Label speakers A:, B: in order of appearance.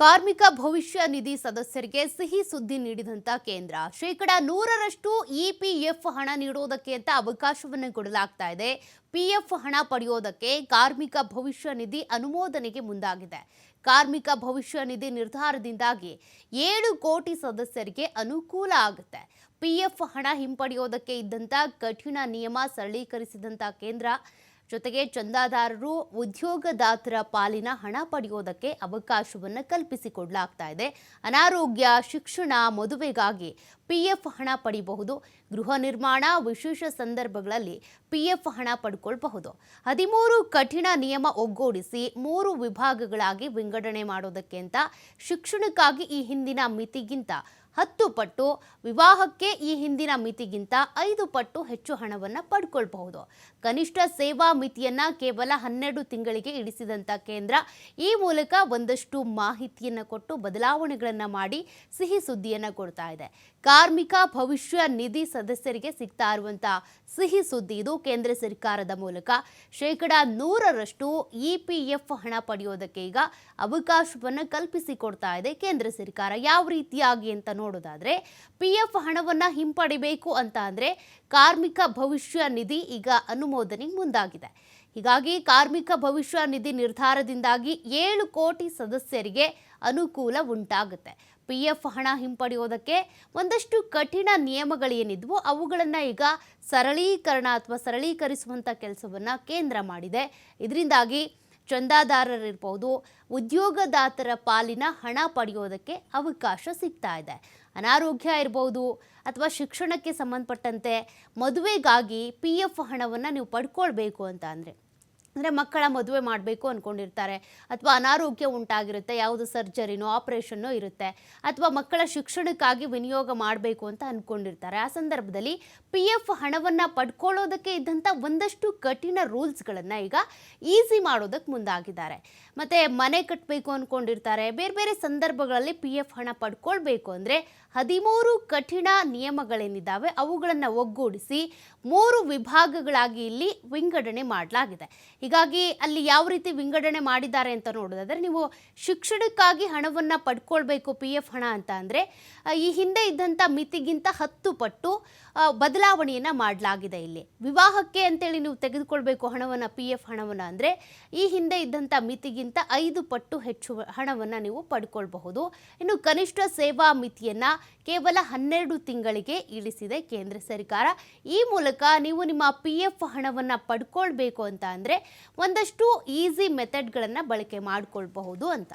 A: ಕಾರ್ಮಿಕ ಭವಿಷ್ಯ ನಿಧಿ ಸದಸ್ಯರಿಗೆ ಸಿಹಿ ಸುದ್ದಿ ನೀಡಿದಂತ ಕೇಂದ್ರ. ಶೇಕಡ ನೂರರಷ್ಟು ಇಪಿಎಫ್ ಹಣ ನೀಡೋದಕ್ಕೆ ಅಂತ ಅವಕಾಶವನ್ನು ಕೊಡಲಾಗ್ತಾ ಇದೆ. ಪಿಎಫ್ ಹಣ ಪಡೆಯೋದಕ್ಕೆ ಕಾರ್ಮಿಕ ಭವಿಷ್ಯ ನಿಧಿ ಅನುಮೋದನೆಗೆ ಮುಂದಾಗಿದೆ. ಕಾರ್ಮಿಕ ಭವಿಷ್ಯ ನಿಧಿ ನಿರ್ಧಾರದಿಂದಾಗಿ ಏಳು ಕೋಟಿ ಸದಸ್ಯರಿಗೆ ಅನುಕೂಲ ಆಗುತ್ತೆ. ಪಿಎಫ್ ಹಣ ಹಿಂಪಡೆಯೋದಕ್ಕೆ ಇದ್ದಂತ ಕಠಿಣ ನಿಯಮ ಸರಳೀಕರಿಸಿದಂತ ಕೇಂದ್ರ ಜೊತೆಗೆ ಚಂದಾದಾರರು ಉದ್ಯೋಗದಾತರ ಪಾಲಿನ ಹಣ ಪಡೆಯೋದಕ್ಕೆ ಅವಕಾಶವನ್ನು ಕಲ್ಪಿಸಿಕೊಡಲಾಗ್ತಾ ಇದೆ. ಅನಾರೋಗ್ಯ ಶಿಕ್ಷಣ ಮದುವೆಗಾಗಿ ಪಿಎಫ್ ಹಣ ಪಡಿಬಹುದು. ಗೃಹ ನಿರ್ಮಾಣ ವಿಶೇಷ ಸಂದರ್ಭಗಳಲ್ಲಿ ಪಿಎಫ್ ಹಣ ಪಡ್ಕೊಳ್ಬಹುದು. ಹದಿಮೂರು ಕಠಿಣ ನಿಯಮ ಒಗ್ಗೂಡಿಸಿ ಮೂರು ವಿಭಾಗಗಳಾಗಿ ವಿಂಗಡಣೆ ಮಾಡೋದಕ್ಕೆ ಅಂತ ಶಿಕ್ಷಣಕ್ಕಾಗಿ ಈ ಹಿಂದಿನ ಮಿತಿಗಿಂತ ಹತ್ತು ಪಟ್ಟು, ವಿವಾಹಕ್ಕೆ ಈ ಹಿಂದಿನ ಮಿತಿಗಿಂತ ಐದು ಪಟ್ಟು ಹೆಚ್ಚು ಹಣವನ್ನು ಪಡ್ಕೊಳ್ಬಹುದು. ಕನಿಷ್ಠ ಸೇವಾ ಮಿತಿಯನ್ನ ಕೇವಲ ಹನ್ನೆರಡು ತಿಂಗಳಿಗೆ ಇಳಿಸಿದಂಥ ಕೇಂದ್ರ ಈ ಮೂಲಕ ಒಂದಷ್ಟು ಮಾಹಿತಿಯನ್ನು ಕೊಟ್ಟು ಬದಲಾವಣೆಗಳನ್ನು ಮಾಡಿ ಸಿಹಿ ಸುದ್ದಿಯನ್ನು ಕೊಡ್ತಾ ಇದೆ. ಕಾರ್ಮಿಕ ಭವಿಷ್ಯ ನಿಧಿ ಸದಸ್ಯರಿಗೆ ಸಿಗ್ತಾ ಇರುವಂತ ಸಿಹಿ ಸುದ್ದಿ ಇದು ಕೇಂದ್ರ ಸರ್ಕಾರದ ಮೂಲಕ. ಶೇಕಡ ನೂರರಷ್ಟು ಇ ಪಿ ಎಫ್ ಹಣ ಪಡೆಯೋದಕ್ಕೆ ಈಗ ಅವಕಾಶವನ್ನು ಕಲ್ಪಿಸಿಕೊಡ್ತಾ ಇದೆ ಕೇಂದ್ರ ಸರ್ಕಾರ. ಯಾವ ರೀತಿಯಾಗಿ ಅಂತ ನೋಡೋದಾದ್ರೆ, ಪಿ ಎಫ್ ಹಣವನ್ನು ಹಿಂಪಡಿಬೇಕು ಅಂತ ಅಂದ್ರೆ ಕಾರ್ಮಿಕ ಭವಿಷ್ಯ ನಿಧಿ ಈಗ ಅನುಮೋದನೆಗೆ ಮುಂದಾಗಿದೆ. ಹೀಗಾಗಿ ಕಾರ್ಮಿಕ ಭವಿಷ್ಯ ನಿಧಿ ನಿರ್ಧಾರದಿಂದಾಗಿ ಏಳು ಕೋಟಿ ಸದಸ್ಯರಿಗೆ ಅನುಕೂಲ ಉಂಟಾಗುತ್ತೆ. ಪಿ ಎಫ್ ಹಣ ಹಿಂಪಡೆಯೋದಕ್ಕೆ ಒಂದಷ್ಟು ಕಠಿಣ ನಿಯಮಗಳೇನಿದ್ವು ಅವುಗಳನ್ನು ಈಗ ಸರಳೀಕರಣ ಅಥವಾ ಸರಳೀಕರಿಸುವಂಥ ಕೆಲಸವನ್ನು ಕೇಂದ್ರ ಮಾಡಿದೆ. ಇದರಿಂದಾಗಿ ಚಂದಾದಾರರಿರ್ಬೋದು, ಉದ್ಯೋಗದಾತರ ಪಾಲಿನ ಹಣ ಪಡೆಯೋದಕ್ಕೆ ಅವಕಾಶ ಸಿಗ್ತಾ ಇದೆ. ಅನಾರೋಗ್ಯ ಇರ್ಬೋದು ಅಥವಾ ಶಿಕ್ಷಣಕ್ಕೆ ಸಂಬಂಧಪಟ್ಟಂತೆ ಮದುವೆಗಾಗಿ ಪಿ ಎಫ್ ಹಣವನ್ನು ನೀವು ಪಡ್ಕೊಳ್ಬೇಕು ಅಂತ ಅಂದರೆ ಅಂದರೆ ಮಕ್ಕಳ ಮದುವೆ ಮಾಡಬೇಕು ಅಂದ್ಕೊಂಡಿರ್ತಾರೆ ಅಥವಾ ಅನಾರೋಗ್ಯ ಉಂಟಾಗಿರುತ್ತೆ, ಯಾವುದು ಸರ್ಜರಿನೋ, ಆಪ್ರೇಷನ್ನೋ ಇರುತ್ತೆ. ಅಥವಾ ಮಕ್ಕಳ ಶಿಕ್ಷಣಕ್ಕಾಗಿ ವಿನಿಯೋಗ ಮಾಡಬೇಕು ಅಂತ ಅಂದ್ಕೊಂಡಿರ್ತಾರೆ ಆ ಸಂದರ್ಭದಲ್ಲಿ ಪಿ ಎಫ್ ಹಣವನ್ನು ಪಡ್ಕೊಳ್ಳೋದಕ್ಕೆ ಇದ್ದಂಥ ಒಂದಷ್ಟು ಕಠಿಣ ರೂಲ್ಸ್ಗಳನ್ನು ಈಗ ಈಸಿ ಮಾಡೋದಕ್ಕೆ ಮುಂದಾಗಿದ್ದಾರೆ. ಮತ್ತು ಮನೆ ಕಟ್ಟಬೇಕು ಅಂದ್ಕೊಂಡಿರ್ತಾರೆ ಬೇರೆ ಬೇರೆ ಸಂದರ್ಭಗಳಲ್ಲಿ ಪಿ ಎಫ್ ಹಣ ಪಡ್ಕೊಳ್ಬೇಕು ಅಂದರೆ ಹದಿಮೂರು ಕಠಿಣ ನಿಯಮಗಳೇನಿದ್ದಾವೆ, ಅವುಗಳನ್ನು ಒಗ್ಗೂಡಿಸಿ ಮೂರು ವಿಭಾಗಗಳಾಗಿ ಇಲ್ಲಿ ವಿಂಗಡಣೆ ಮಾಡಲಾಗಿದೆ. ಹೀಗಾಗಿ ಅಲ್ಲಿ ಯಾವ ರೀತಿ ವಿಂಗಡಣೆ ಮಾಡಿದ್ದಾರೆ ಅಂತ ನೋಡೋದಾದರೆ ನೀವು ಶಿಕ್ಷಣಕ್ಕಾಗಿ ಹಣವನ್ನು ಪಡ್ಕೊಳ್ಬೇಕು ಪಿ ಎಫ್ ಹಣ ಅಂತ ಅಂದರೆ ಈ ಹಿಂದೆ ಇದ್ದಂಥ ಮಿತಿಗಿಂತ ಹತ್ತು ಪಟ್ಟು ಬದಲಾವಣೆಯನ್ನು ಮಾಡಲಾಗಿದೆ ಇಲ್ಲಿ. ವಿವಾಹಕ್ಕೆ ಅಂತೇಳಿ ನೀವು ತೆಗೆದುಕೊಳ್ಬೇಕು ಹಣವನ್ನು ಪಿ ಎಫ್ ಹಣವನ್ನು ಅಂದರೆ, ಈ ಹಿಂದೆ ಇದ್ದಂಥ ಮಿತಿಗಿಂತ ಐದು ಪಟ್ಟು ಹೆಚ್ಚು ಹಣವನ್ನು ನೀವು ಪಡ್ಕೊಳ್ಬಹುದು. ಇನ್ನು ಕನಿಷ್ಠ ಸೇವಾ ಮಿತಿಯನ್ನು ಕೇವಲ ಹನ್ನೆರಡು ತಿಂಗಳಿಗೆ ಇಳಿಸಿದೆ ಕೇಂದ್ರ ಸರ್ಕಾರ. ಈ ಮೂಲಕ ನೀವು ನಿಮ್ಮ ಪಿ ಎಫ್ ಹಣವನ್ನು ಪಡ್ಕೊಳ್ಬೇಕು ಅಂತ ಅಂದರೆ ಒಂದಷ್ಟು ಈಸಿ ಮೆಥಡ್ಗಳನ್ನು ಬಳಕೆ ಮಾಡಿಕೊಳ್ಬಹುದು ಅಂತ.